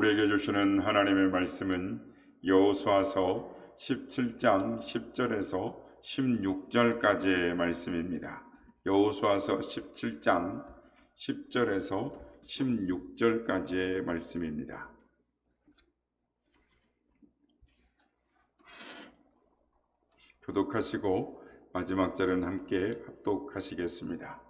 우리에게 주시는 하나님의 말씀은 여호수아서 17장 10절에서 16절까지의 말씀입니다. 여호수아서 17장 10절에서 16절까지의 말씀입니다. 교독하시고 마지막 절은 함께 합독하시겠습니다.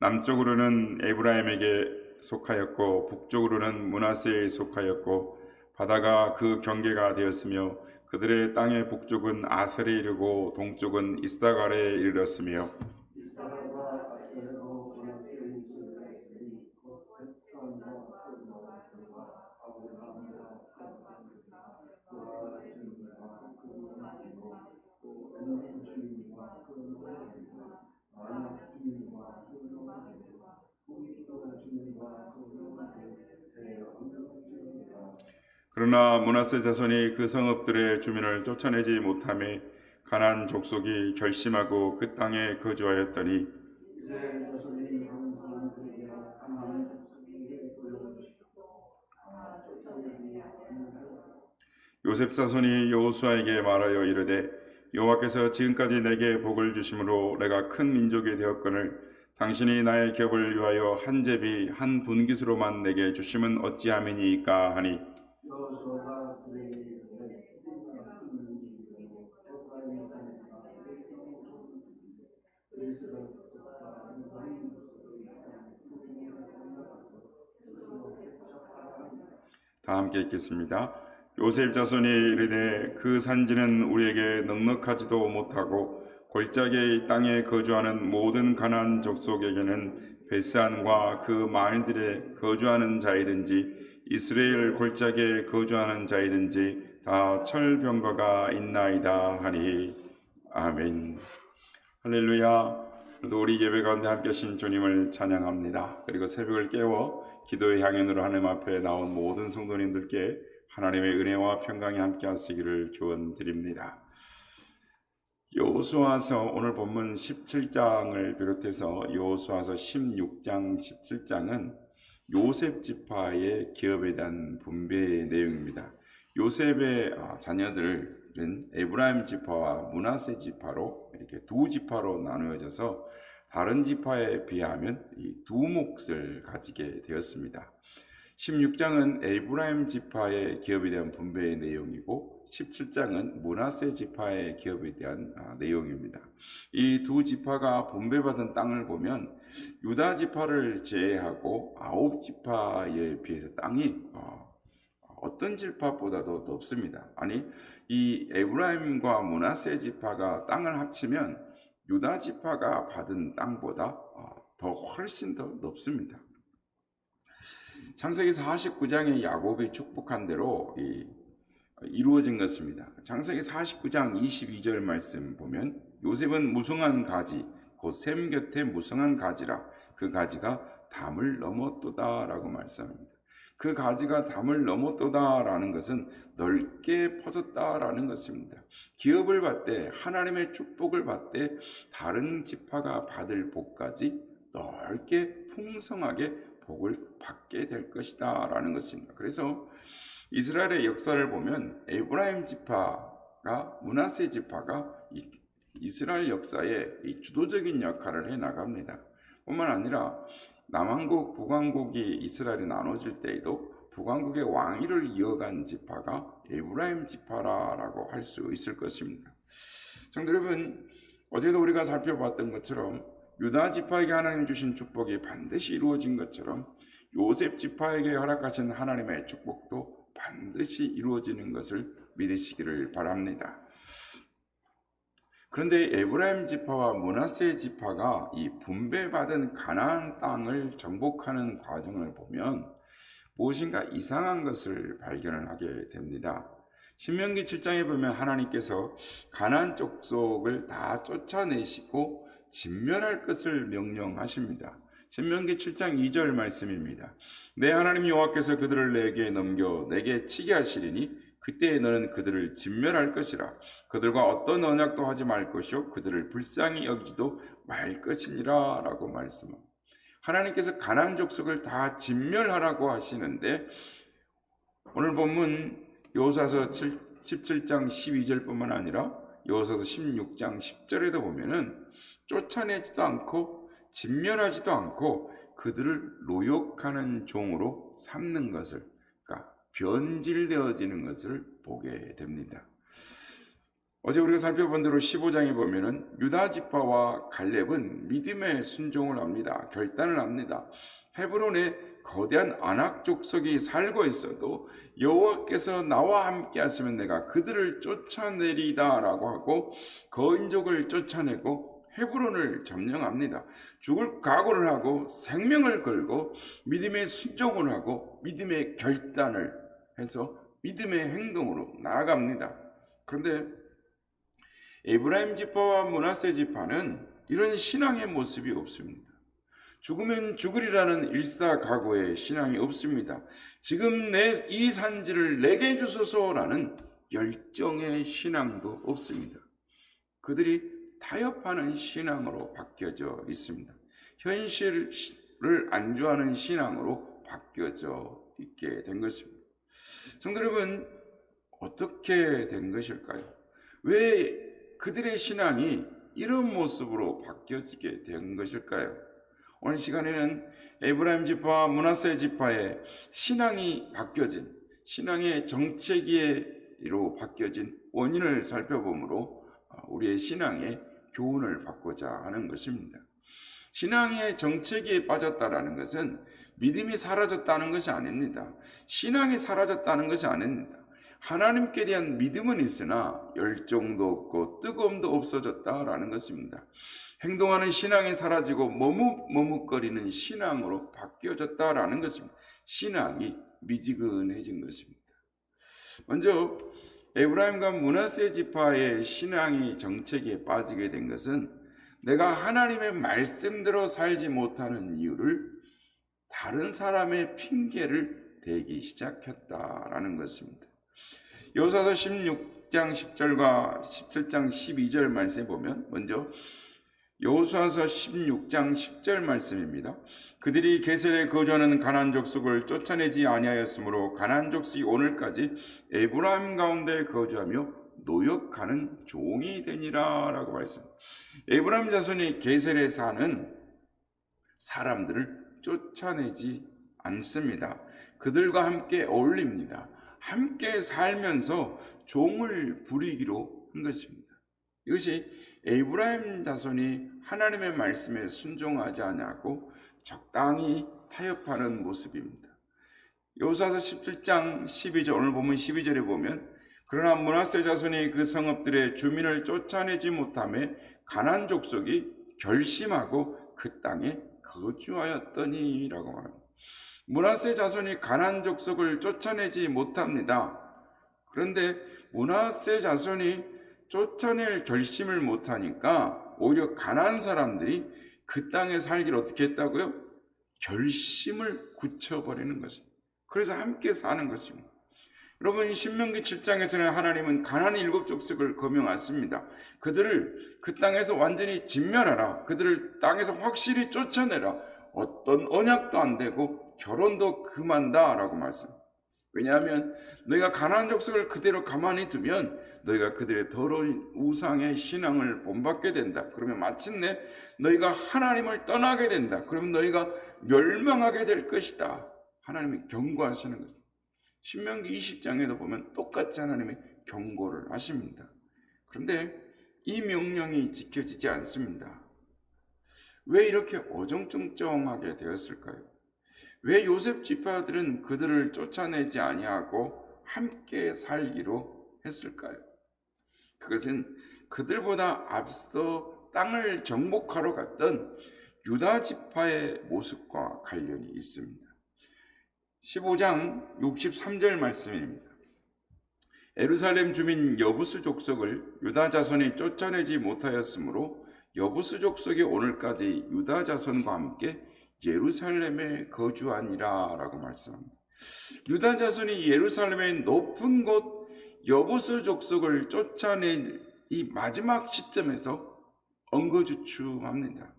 남쪽으로는 에브라임에게 속하였고 북쪽으로는 문하세에 속하였고 바다가 그 경계가 되었으며 그들의 땅의 북쪽은 아셀에 이르고 동쪽은 이스다갈에 이르렀으며 그러나 문하세 자손이 그 성읍들의 주민을 쫓아내지 못함에 가난 족속이 결심하고 그 땅에 거주하였더니 요셉 자손이 여호수아에게 말하여 이르되 여호와께서 지금까지 내게 복을 주심으로 내가 큰 민족이 되었거늘 당신이 나의 기업을 위하여 한 제비 한 분깃으로만 내게 주심은 어찌함이니까 하니 다 함께 읽겠습니다. 요셉 자손이 이르되 그 산지는 우리에게 넉넉하지도 못하고 골짜기의 이 땅에 거주하는 모든 가나안 족속에게는 베스안과 그 마을들에 거주하는 자이든지 이스라엘 골짜기에 거주하는 자이든지 다 철병거가 있나이다 하니 아멘. 할렐루야. 우리 예배 가운데 함께 하신 주님을 찬양합니다. 그리고 새벽을 깨워 기도의 향연으로 하나님 앞에 나온 모든 성도님들께 하나님의 은혜와 평강이 함께 하시기를 기원드립니다. 여호수아서 오늘 본문 17장을 비롯해서 여호수아서 16장, 17장은 요셉 지파의 기업에 대한 분배의 내용입니다. 요셉의 아, 자녀들은 에브라임 지파와 문하세 지파로 이렇게 두 지파로 나누어져서 다른 지파에 비하면 이두 몫을 가지게 되었습니다. 16장은 에브라임 지파의 기업에 대한 분배의 내용이고 17장은 문하세 지파의 기업에 대한 아, 내용입니다. 이 두 지파가 분배받은 땅을 보면 유다 지파를 제외하고 아홉 지파에 비해서 땅이 어, 어떤 지파보다도 높습니다. 아니 이 에브라임과 문하세 지파가 땅을 합치면 유다 지파가 받은 땅보다 어, 더 훨씬 더 높습니다. 창세기 49장에 야곱이 축복한 대로 이, 이루어진 것입니다. 창세기 49장 22절 말씀 보면 요셉은 무성한 가지 곧샘 곁에 무성한 가지라 그 가지가 담을 넘었도다라고 말씀합니다. 그 가지가 담을 넘었도다라는 것은 넓게 퍼졌다라는 것입니다. 기업을 받되 하나님의 축복을 받되 다른 지파가 받을 복까지 넓게 풍성하게 복을 받게 될 것이다라는 것입니다. 그래서 이스라엘의 역사를 보면 에브라임 지파가 문하세 지파가 이 이스라엘 역사에 이 주도적인 역할을 해 나갑니다. 뿐만 아니라 남왕국, 북왕국이 이스라엘이 나눠질 때에도 북왕국의 왕위를 이어간 지파가 에브라임 지파라고 할 수 있을 것입니다. 성도 여러분, 어제도 우리가 살펴봤던 것처럼 유다 지파에게 하나님 주신 축복이 반드시 이루어진 것처럼 요셉 지파에게 허락하신 하나님의 축복도 반드시 이루어지는 것을 믿으시기를 바랍니다. 그런데 에브라임 지파와 문하세 지파가 이 분배받은 가나안 땅을 정복하는 과정을 보면 무엇인가 이상한 것을 발견을 하게 됩니다. 신명기 7장에 보면 하나님께서 가나안 족속을 다 쫓아내시고 진멸할 것을 명령하십니다. 신명기 7장 2절 말씀입니다. 내 하나님 여호와께서 그들을 내게 넘겨 내게 치게 하시리니 그때 너는 그들을 진멸할 것이라 그들과 어떤 언약도 하지 말 것이요 그들을 불쌍히 여기지도 말 것이니라라고 말씀합니다. 하나님께서 가나안 족속을 다 진멸하라고 하시는데 오늘 본문 여호사서 17장 12절뿐만 아니라 여호사서 16장 10절에도 보면은 쫓아내지도 않고 진멸하지도 않고 그들을 노역하는 종으로 삼는 것을 그러니까 변질되어지는 것을 보게 됩니다. 어제 우리가 살펴본 대로 15장에 보면은 유다 지파와 갈렙은 믿음의 순종을 합니다. 결단을 합니다. 헤브론에 거대한 아낙 족속이 살고 있어도 여호와께서 나와 함께 하시면 내가 그들을 쫓아내리다라고 하고 거인족을 쫓아내고 헤브론을 점령합니다. 죽을 각오를 하고 생명을 걸고 믿음의 순종을 하고 믿음의 결단을 해서 믿음의 행동으로 나아갑니다. 그런데 에브라임 지파와 문하세 지파는 이런 신앙의 모습이 없습니다. 죽으면 죽으리라는 일사각오의 신앙이 없습니다. 지금 내 이 산지를 내게 주소서라는 열정의 신앙도 없습니다. 그들이 타협하는 신앙으로 바뀌어져 있습니다. 현실을 안주하는 신앙으로 바뀌어져 있게 된 것입니다. 성도 여러분, 어떻게 된 것일까요? 왜 그들의 신앙이 이런 모습으로 바뀌어지게 된 것일까요? 오늘 시간에는 에브라임 지파와 문하세 지파의 신앙이 바뀌어진 신앙의 정체기로 바뀌어진 원인을 살펴보므로 우리의 신앙의 교훈을 받고자 하는 것입니다. 신앙의 정체기에 빠졌다라는 것은 믿음이 사라졌다는 것이 아닙니다. 신앙이 사라졌다는 것이 아닙니다. 하나님께 대한 믿음은 있으나 열정도 없고 뜨거움도 없어졌다라는 것입니다. 행동하는 신앙이 사라지고 머뭇머뭇거리는 신앙으로 바뀌어졌다라는 것입니다. 신앙이 미지근해진 것입니다. 먼저 에브라임과 문하세 지파의 신앙이 정체기에 빠지게 된 것은 내가 하나님의 말씀대로 살지 못하는 이유를 다른 사람의 핑계를 대기 시작했다라는 것입니다. 여호사서 16장 10절과 17장 12절 말씀에 보면 먼저 여호수아서 16장 10절 말씀입니다. 그들이 게셀에 거주하는 가나안 족속을 쫓아내지 아니하였으므로 가나안 족속이 오늘까지 에브라임 가운데 거주하며 노역하는 종이 되니라라고 말씀. 에브라임 자손이 게셀에 사는 사람들을 쫓아내지 않습니다. 그들과 함께 어울립니다. 함께 살면서 종을 부리기로 한 것입니다. 이것이 에브라임 자손이 하나님의 말씀에 순종하지 않냐고 적당히 타협하는 모습입니다. 여호사서 17장 12절 오늘 보면 12절에 보면 그러나 문하세 자손이 그 성읍들의 주민을 쫓아내지 못함에 가난 족속이 결심하고 그 땅에 거주하였더니라고 말합니다. 문하세 자손이 가난 족속을 쫓아내지 못합니다. 그런데 문하세 자손이 쫓아낼 결심을 못하니까 오히려 가난 사람들이 그 땅에 살기를 어떻게 했다고요? 결심을 굳혀버리는 것입니다. 그래서 함께 사는 것입니다. 여러분 신명기 7장에서는 하나님은 가난 일곱 족속을 거명하십니다. 그들을 그 땅에서 완전히 진멸하라. 그들을 땅에서 확실히 쫓아내라. 어떤 언약도 안 되고 결혼도 금한다라고 말씀. 왜냐하면 너희가 가나안 족속을 그대로 가만히 두면 너희가 그들의 더러운 우상의 신앙을 본받게 된다. 그러면 마침내 너희가 하나님을 떠나게 된다. 그러면 너희가 멸망하게 될 것이다. 하나님이 경고하시는 것입니다. 신명기 20장에도 보면 똑같이 하나님이 경고를 하십니다. 그런데 이 명령이 지켜지지 않습니다. 왜 이렇게 어정쩡쩡하게 되었을까요? 왜 요셉 지파들은 그들을 쫓아내지 아니하고 함께 살기로 했을까요? 그것은 그들보다 앞서 땅을 정복하러 갔던 유다 지파의 모습과 관련이 있습니다. 15장 63절 말씀입니다. 에루살렘 주민 여부스 족속을 유다 자손이 쫓아내지 못하였으므로 여부스 족속이 오늘까지 유다 자손과 함께 예루살렘에 거주하니라라고 말씀합니다. 유다 자손이 예루살렘의 높은 곳 여부스 족속을 쫓아낸 이 마지막 시점에서 엉거주춤합니다.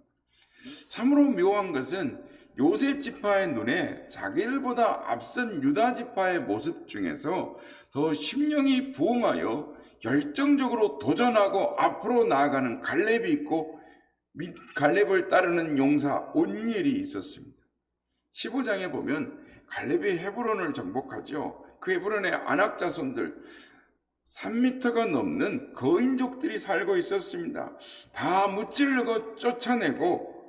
참으로 묘한 것은 요셉 지파의 눈에 자기들보다 앞선 유다 지파의 모습 중에서 더 심령이 부응하여 열정적으로 도전하고 앞으로 나아가는 갈렙이 있고 미- 갈렙을 따르는 용사 온니엘이 있었습니다. 15장에 보면 갈렙이 헤브론을 정복하죠. 그 헤브론의 안악 자손들 3미터가 넘는 거인족들이 살고 있었습니다. 다 무찔르고 쫓아내고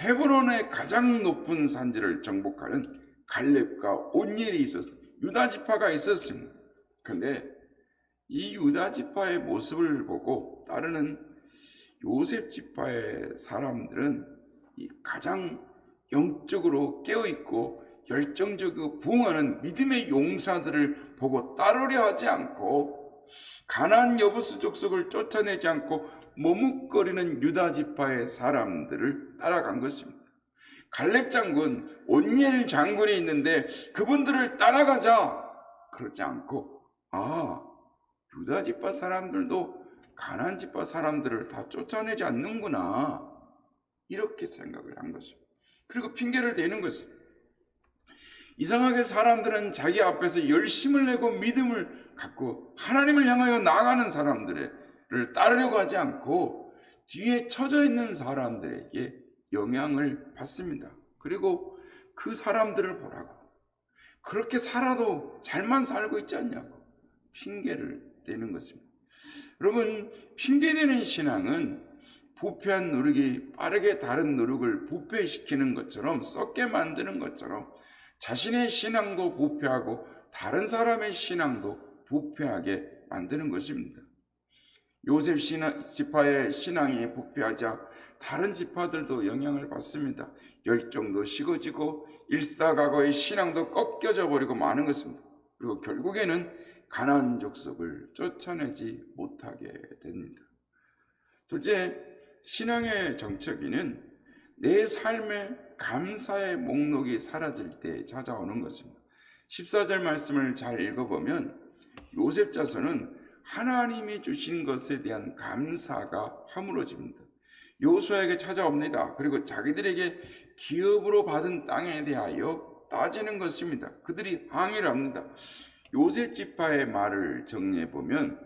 헤브론의 가장 높은 산지를 정복하는 갈렙과 온니엘이 있었습니다. 유다 지파가 있었습니다. 그런데 이 유다 지파의 모습을 보고 따르는 요셉 지파의 사람들은 이 가장 영적으로 깨어 있고 열정적이고 부응하는 믿음의 용사들을 보고 따르려 하지 않고 가나안 여부수 족속을 쫓아내지 않고 머뭇거리는 유다 지파의 사람들을 따라간 것입니다. 갈렙 장군, 온니엘 장군이 있는데 그분들을 따라가자 그렇지 않고 아 유다 지파 사람들도 가나안 지파 사람들을 다 쫓아내지 않는구나 이렇게 생각을 한 것입니다. 그리고 핑계를 대는 것입니다. 이상하게 사람들은 자기 앞에서 열심을 내고 믿음을 갖고 하나님을 향하여 나아가는 사람들을 따르려고 하지 않고 뒤에 처져 있는 사람들에게 영향을 받습니다. 그리고 그 사람들을 보라고 그렇게 살아도 잘만 살고 있지 않냐고 핑계를 대는 것입니다. 여러분 핑계대는 신앙은 부패한 노력이 빠르게 다른 노력을 부패시키는 것처럼 썩게 만드는 것처럼 자신의 신앙도 부패하고 다른 사람의 신앙도 부패하게 만드는 것입니다. 요셉 신하, 지파의 신앙이 부패하자 다른 지파들도 영향을 받습니다. 열정도 식어지고 일사각오의 신앙도 꺾여져 버리고 마는 것입니다. 그리고 결국에는 가나안 족속을 쫓아내지 못하게 됩니다. 둘째, 신앙의 정체기는 내 삶의 감사의 목록이 사라질 때 찾아오는 것입니다. 14절 말씀을 잘 읽어보면 요셉 자손은 하나님이 주신 것에 대한 감사가 허물어집니다. 요수에게 찾아옵니다. 그리고 자기들에게 기업으로 받은 땅에 대하여 따지는 것입니다. 그들이 항의를 합니다. 요셉 지파의 말을 정리해 보면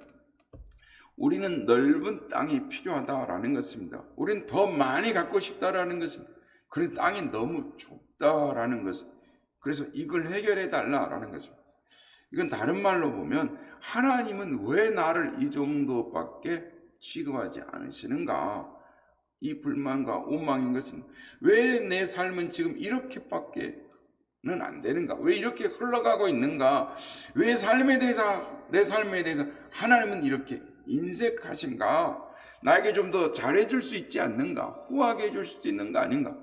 우리는 넓은 땅이 필요하다라는 것입니다. 우리는 더 많이 갖고 싶다라는 것입니다. 그런데 땅이 너무 좁다라는 것입니다. 그래서 이걸 해결해 달라라는 것입니다. 이건 다른 말로 보면 하나님은 왜 나를 이 정도밖에 취급하지 않으시는가? 이 불만과 오망인 것은 왜 내 삶은 지금 이렇게밖에 는 안 되는가? 왜 이렇게 흘러가고 있는가? 왜 삶에 대해서 내 삶에 대해서 하나님은 이렇게 인색하신가? 나에게 좀 더 잘해줄 수 있지 않는가? 후하게 해줄 수도 있는 거 아닌가?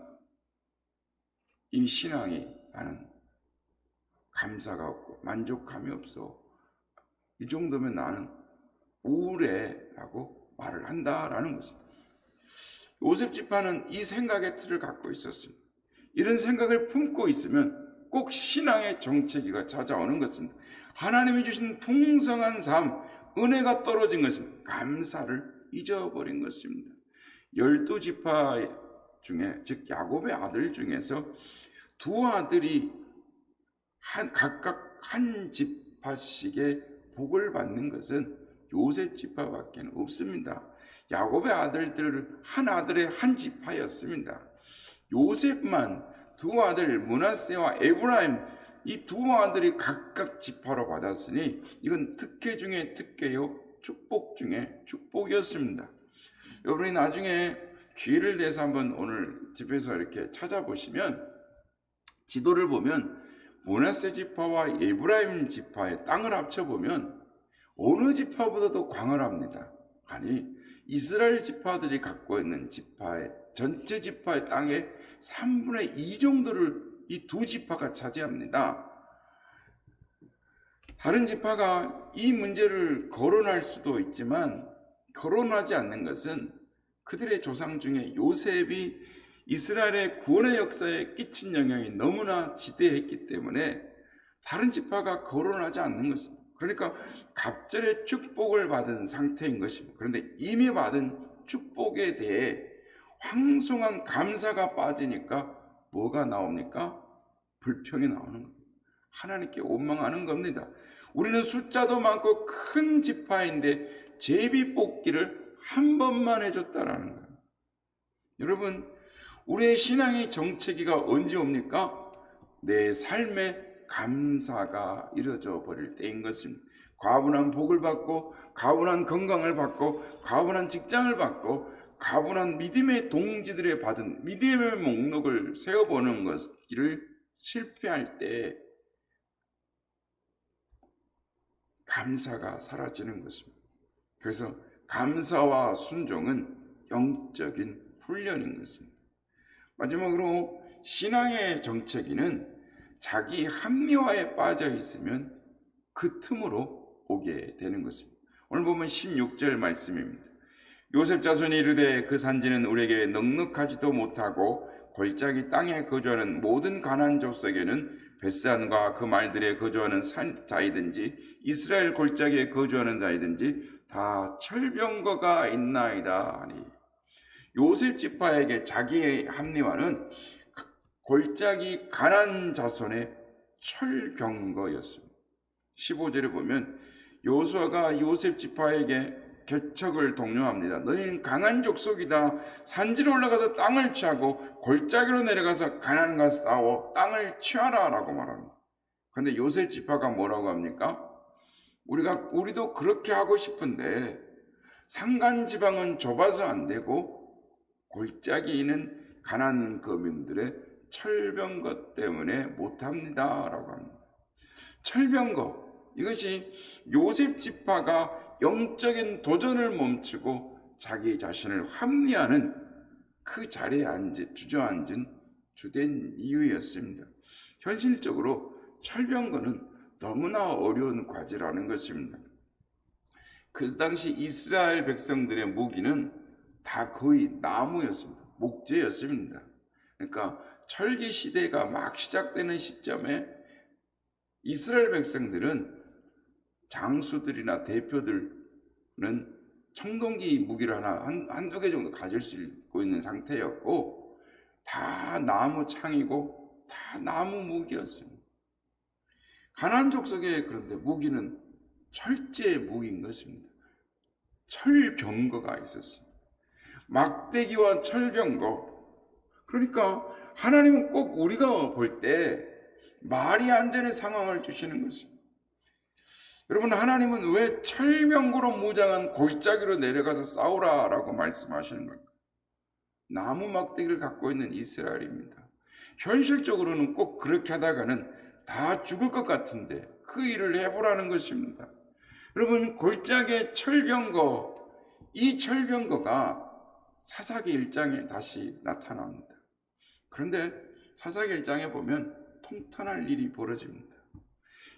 이 신앙이 나는 감사가 없고 만족감이 없어. 이 정도면 나는 우울해라고 말을 한다라는 것입니다. 요셉 지파는 이 생각의 틀을 갖고 있었습니다. 이런 생각을 품고 있으면 꼭 신앙의 정체기가 찾아오는 것입니다. 하나님이 주신 풍성한 삶, 은혜가 떨어진 것입니다. 감사를 잊어버린 것입니다. 열두 지파 중에 즉 야곱의 아들 중에서 두 아들이 한 각각 한 지파씩의 복을 받는 것은 요셉 지파밖에 없습니다. 야곱의 아들들은 한 아들의 한 지파였습니다. 요셉만 두 아들 문하세와 에브라임 이 두 아들이 각각 지파로 받았으니 이건 특혜 중에 특혜요 축복 중에 축복이었습니다. 여러분이 나중에 기회를 내서 한번 오늘 집에서 이렇게 찾아보시면 지도를 보면 문하세 지파와 에브라임 지파의 땅을 합쳐보면 어느 지파보다도 광활합니다. 아니 이스라엘 지파들이 갖고 있는 지파의 전체 지파의 땅의 3분의 2 정도를 이 두 지파가 차지합니다. 다른 지파가 이 문제를 거론할 수도 있지만 거론하지 않는 것은 그들의 조상 중에 요셉이 이스라엘의 구원의 역사에 끼친 영향이 너무나 지대했기 때문에 다른 지파가 거론하지 않는 것입니다. 그러니까 갑절의 축복을 받은 상태인 것입니다. 그런데 이미 받은 축복에 대해 황송한 감사가 빠지니까 뭐가 나옵니까? 불평이 나오는 겁니다. 하나님께 원망하는 겁니다. 우리는 숫자도 많고 큰 지파인데 제비 뽑기를 한 번만 해줬다라는 거예요. 여러분, 우리의 신앙의 정체기가 언제 옵니까? 내 삶에 감사가 이루어져 버릴 때인 것입니다. 과분한 복을 받고, 과분한 건강을 받고, 과분한 직장을 받고, 과분한 믿음의 동지들의 받은 믿음의 목록을 세워보는 것을 실패할 때 감사가 사라지는 것입니다. 그래서 감사와 순종은 영적인 훈련인 것입니다. 마지막으로 신앙의 정체기는 자기 합리화에 빠져 있으면 그 틈으로 오게 되는 것입니다. 오늘 보면 16절 말씀입니다. 요셉 자손이 이르되 그 산지는 우리에게 넉넉하지도 못하고 골짜기 땅에 거주하는 모든 가난 족속에는 벳산과 그 말들에 거주하는 산 자이든지 이스라엘 골짜기에 거주하는 자이든지 다 철병거가 있나이다 하니 요셉 지파에게 자기의 합리화는 골짜기 가난 자손의 철병거였습니다. 15절에 보면 요수아가 요셉 지파에게 개척을 독려합니다. 너희는 강한 족속이다. 산지로 올라가서 땅을 취하고 골짜기로 내려가서 가난과 싸워 땅을 취하라라고 말합니다. 그런데 요셉 지파가 뭐라고 합니까? 우리가 우리도 그렇게 하고 싶은데 산간 지방은 좁아서 안 되고 골짜기는 가난 거민들의 철병거 때문에 못합니다라고 합니다. 철병거 이것이 요셉 지파가 영적인 도전을 멈추고 자기 자신을 합리하는 그 자리에 앉아 주저앉은 주된 이유였습니다. 현실적으로 철병거는 너무나 어려운 과제라는 것입니다. 그 당시 이스라엘 백성들의 무기는 다 거의 나무였습니다. 목재였습니다. 그러니까 철기 시대가 막 시작되는 시점에 이스라엘 백성들은 장수들이나 대표들은 청동기 무기를 하나 한, 한두 개 정도 가질 수 있고 있는 상태였고 다 나무 창이고 다 나무 무기였습니다. 가난 족속의 그런데 무기는 철제 무기인 것입니다. 철병거가 있었습니다. 막대기와 철병거. 그러니까 하나님은 꼭 우리가 볼 때 말이 안 되는 상황을 주시는 것입니다. 여러분 하나님은 왜 철병거로 무장한 골짜기로 내려가서 싸우라라고 말씀하시는 걸까? 나무 막대기를 갖고 있는 이스라엘입니다. 현실적으로는 꼭 그렇게 하다가는 다 죽을 것 같은데 그 일을 해보라는 것입니다. 여러분 골짜기의 철병거 이 철병거가 사사기 1장에 다시 나타납니다. 그런데 사사기 1장에 보면 통탄할 일이 벌어집니다.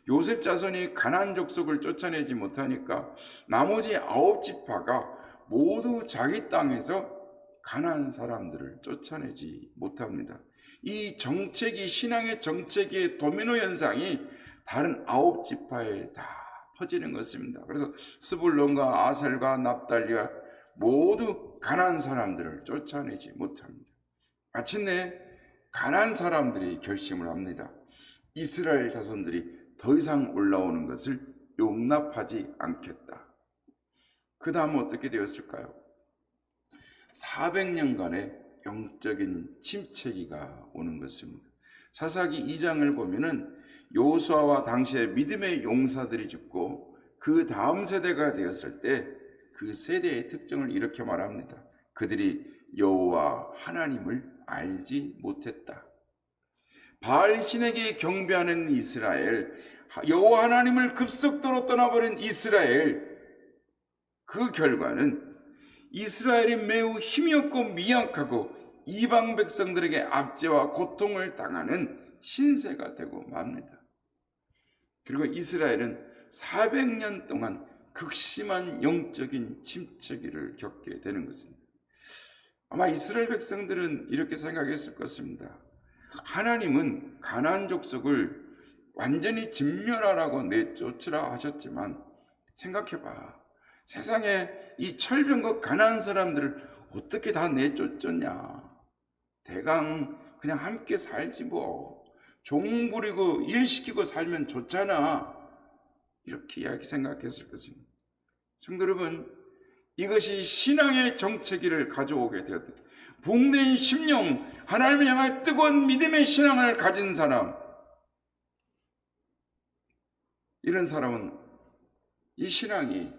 요셉 자손이 가난 족속을 쫓아내지 못하니까 나머지 아홉 지파가 모두 자기 땅에서 가난 사람들을 쫓아내지 못합니다. 이 정책이 신앙의 정책의 도미노 현상이 다른 아홉 지파에 다 퍼지는 것입니다. 그래서 스불론과 아셀과 납달리가 모두 가난 사람들을 쫓아내지 못합니다. 마침내 가난 사람들이 결심을 합니다. 이스라엘 자손들이 더 이상 올라오는 것을 용납하지 않겠다. 그 다음 어떻게 되었을까요? 400년간의 영적인 침체기가 오는 것입니다. 사사기 2장을 보면은 요수아와 당시의 믿음의 용사들이 죽고 그 다음 세대가 되었을 때 그 세대의 특징을 이렇게 말합니다. 그들이 여호와 하나님을 알지 못했다. 바알 신에게 경배하는 이스라엘, 여호와 하나님을 급속도로 떠나버린 이스라엘, 그 결과는 이스라엘이 매우 힘이 없고 미약하고 이방 백성들에게 압제와 고통을 당하는 신세가 되고 맙니다. 그리고 이스라엘은 400년 동안 극심한 영적인 침체기를 겪게 되는 것입니다. 아마 이스라엘 백성들은 이렇게 생각했을 것입니다. 하나님은 가나안 족속을 완전히 진멸하라고 내쫓으라 하셨지만 생각해봐. 세상에 이 철병과 가난한 사람들을 어떻게 다 내쫓았냐? 대강 그냥 함께 살지 뭐. 종 부리고 일 시키고 살면 좋잖아. 이렇게 이야기 생각했을 것입니다. 성도 여러분, 이것이 신앙의 정체기를 가져오게 되었다. 붕대인 심령, 하나님을 향한 뜨거운 믿음의 신앙을 가진 사람, 이런 사람은 이 신앙이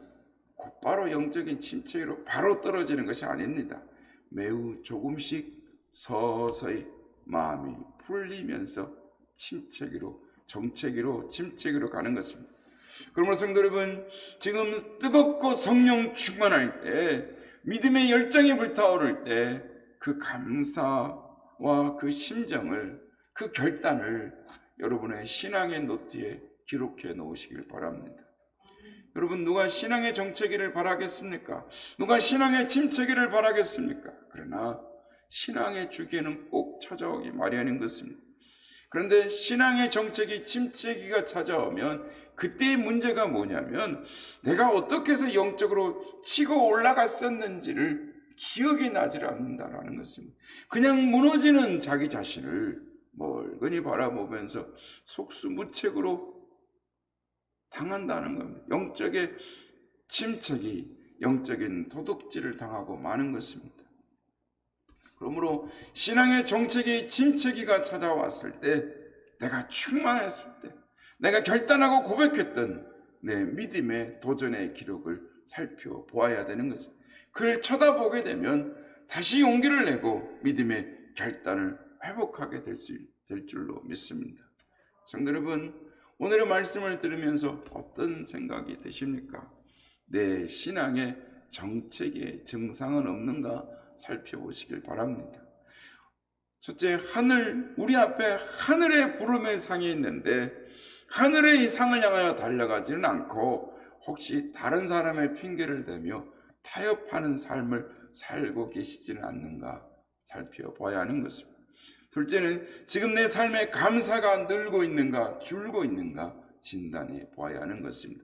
곧바로 영적인 침체로 바로 떨어지는 것이 아닙니다. 매우 조금씩 서서히 마음이 풀리면서 침체기로 정체기로 침체기로 가는 것입니다. 그러므로 성도 여러분 지금 뜨겁고 성령 충만할 때 믿음의 열정이 불타오를 때 그 감사와 그 심정을 그 결단을 여러분의 신앙의 노트에 기록해 놓으시길 바랍니다. 여러분 누가 신앙의 정체기를 바라겠습니까? 누가 신앙의 침체기를 바라겠습니까? 그러나 신앙의 주기에는 꼭 찾아오기 마련인 것입니다. 그런데 신앙의 정체기, 침체기가 찾아오면 그때의 문제가 뭐냐면 내가 어떻게 해서 영적으로 치고 올라갔었는지를 기억이 나질 않는다라는 것입니다. 그냥 무너지는 자기 자신을 멀거니 바라보면서 속수무책으로 당한다는 겁니다. 영적의 침체기, 영적인 도둑질을 당하고 마는 것입니다. 그러므로 신앙의 정체기, 침체기가 찾아왔을 때, 내가 충만했을 때, 내가 결단하고 고백했던 내 믿음의 도전의 기록을 살펴보아야 되는 것입니다. 그를 쳐다보게 되면 다시 용기를 내고 믿음의 결단을 회복하게 될 수 될 줄로 믿습니다. 성도 여러분, 오늘의 말씀을 들으면서 어떤 생각이 드십니까? 내 신앙의 정체기에 증상은 없는가 살펴보시길 바랍니다. 첫째, 하늘, 우리 앞에 하늘의 부름의 상이 있는데, 하늘의 이 상을 향하여 달려가지는 않고, 혹시 다른 사람의 핑계를 대며 타협하는 삶을 살고 계시지는 않는가 살펴봐야 하는 것입니다. 둘째는 지금 내 삶에 감사가 늘고 있는가 줄고 있는가 진단해 보아야 하는 것입니다.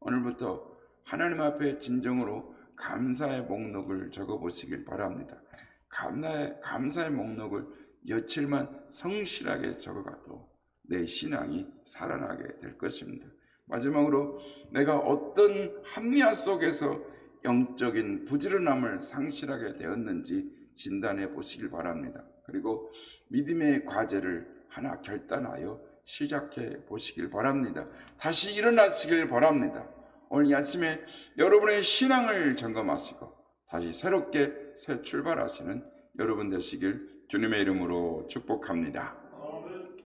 오늘부터 하나님 앞에 진정으로 감사의 목록을 적어 보시길 바랍니다. 감사의, 감사의 목록을 며칠만 성실하게 적어가도 내 신앙이 살아나게 될 것입니다. 마지막으로 내가 어떤 합리화 속에서 영적인 부지런함을 상실하게 되었는지 진단해 보시길 바랍니다. 그리고 믿음의 과제를 하나 결단하여 시작해 보시길 바랍니다. 다시 일어나시길 바랍니다. 오늘 이 아침에 여러분의 신앙을 점검하시고 다시 새롭게 새 출발하시는 여러분 되시길 주님의 이름으로 축복합니다.